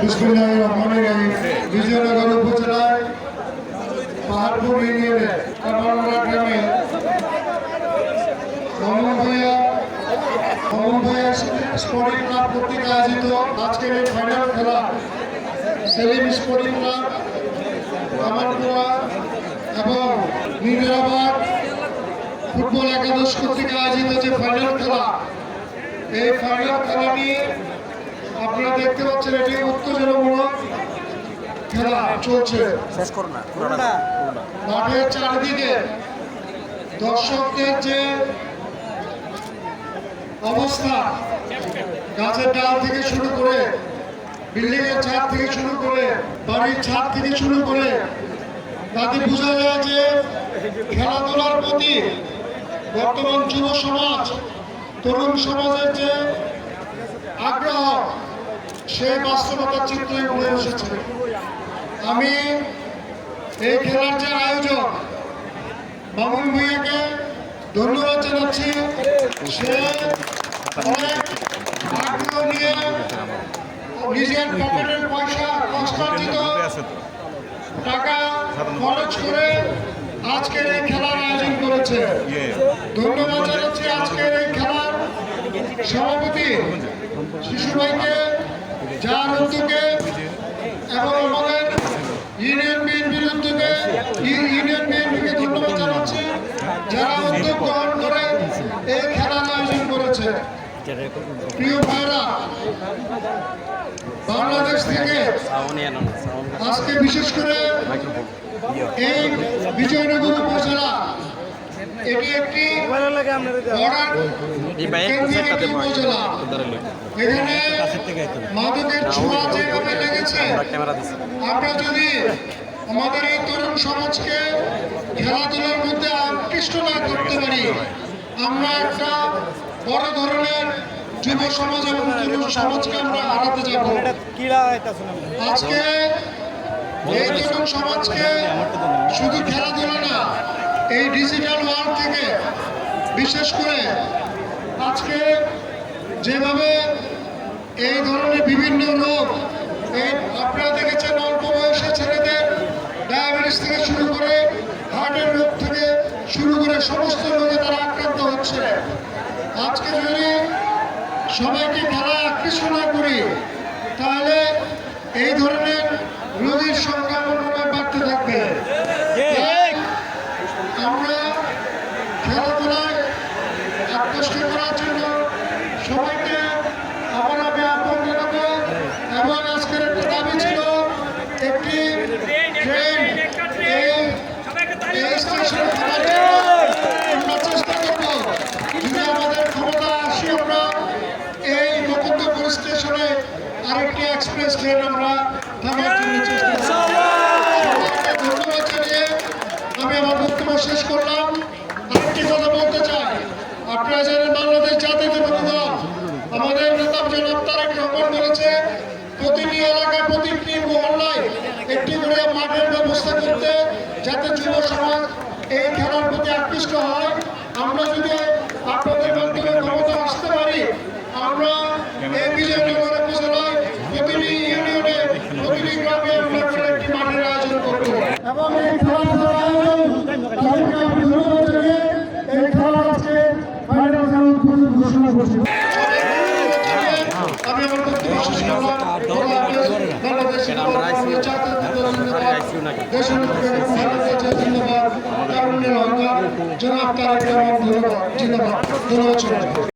বিসমুল্লাহ রহমানের রহিম বিজয়নগর উপজেলায় পাহাড়পুর ইউনিয়নে কামারমোড়া গ্রামে মামুন ভূঁইয়া স্পোর্টিং ক্লাব কর্তৃক আয়োজিত আজকের এই খেলা সেলিম স্পোর্টিং ক্লাব কামারমোড়া এবং মিরাবাদ ফুটবল একাদশ কর্তৃক আয়োজিত যে ফাইনাল খেলা, এই ফাইনাল খেলা নিয়ে আপনারা দেখতে পাচ্ছেন এটি উত্তেজনামূলক খেলা চলছে। শেষ করো না মাঠের চারিদিকে দর্শকদের যে অবস্থা গাছের ডাল থেকে শুরু করে বিল্ডিং এর ছাদ থেকে শুরু করে বাড়ির ছাদ থেকে শুরু করে তাতে বোঝা যায় যে খেলাধুলার প্রতি বর্তমান যুব সমাজ তরুণ সমাজের যে আগ্রহ সে বাস্তবতার চিত্রে উঠে এসেছে আমি এই খেলার যে আয়োজক মামুন ভূঁইয়াকে ধন্যবাদ জানাচ্ছি। সে অনেক নিয়ে নিজের পয়সা টাকা খরচ করে আজকের এই খেলার আয়োজন করেছে। ধন্যবাদ আজকের এই সভাপতি শিশু ভাইকে যার উদ্যোগে এবং আমাদের ইউনিয়ন বিএনপির উদ্যোগে ইউ- ইউনিয়ন বিএনপিকে ধন্যবাদ জানাচ্ছি, যারা উদ্যোগ গ্রহণ করে এই খেলার আয়োজন করেছে। প্রিয় ভাইরা, বাংলাদেশ থেকে আজকে বিশেষ করে এই বিজয়নগর এটি একটি আমাদের এই তরুণ সমাজকে খেলাধুলার মধ্যে আকৃষ্ট না করতে পারি আমরা একটা বড় ধরনের যুব সমাজ এবং তরুণ সমাজকে আমরা হারাতে যাব আজকে এই তরুণ সমাজকে শুধু খেলাধুলা না এই ডিজিটাল ওয়ার্ল্ড থেকে, বিশেষ করে আজকে যেভাবে এই ধরনের বিভিন্ন রোগ, এই আপনারা দেখেছেন অল্প বয়সী ছেলেদের ডায়াবেটিস থেকে শুরু করে হার্টের রোগ থেকে শুরু করে সমস্ত রোগে তারা আক্রান্ত হচ্ছে। আজকে যদি সবাইকে খেলা আকৃষ্ট না করি, তাহলে এই ধরনের সবাইকে আবার আমি আহ্বান জানাব এবং আজকের একটা দাবি ছিল একটি ট্রেন এই এই স্টেশনে থাকার জন্য আমরা চেষ্টা করব যদি আমাদের ক্ষমতা আসি আমরা এই মুকুন্দপুর স্টেশনে আরেকটি এক্সপ্রেস ট্রেন আমরা থাকার জন্য চেষ্টা করব সবাইকে ধন্যবাদ জানিয়ে আমি আমার বক্তব্য শেষ করলাম আরেকটি কথা বলতে চাই আপনারা জানেন বাংলাদেশ জাতীয়তাবাদী দল আমাদের নেতা জনাব তারেক রহমান বলেছে প্রতিটি এলাকায় প্রতিটি মহল্লায় একটি করে মাঠের ব্যবস্থা করতে যাতে যুব সমাজ এই খেলার প্রতি আকৃষ্ট হয়। আমরা যদি আপনাদের মাধ্যমে ক্ষমতা আসতে পারি, আমরা এই বিজয়নগর উপজেলায় এবং এই খেলাধুলার এই খেলা আজকে ঘোষণা করছি। ধন্যবাদ। জিন্দাবাদ। ধন্যবাদ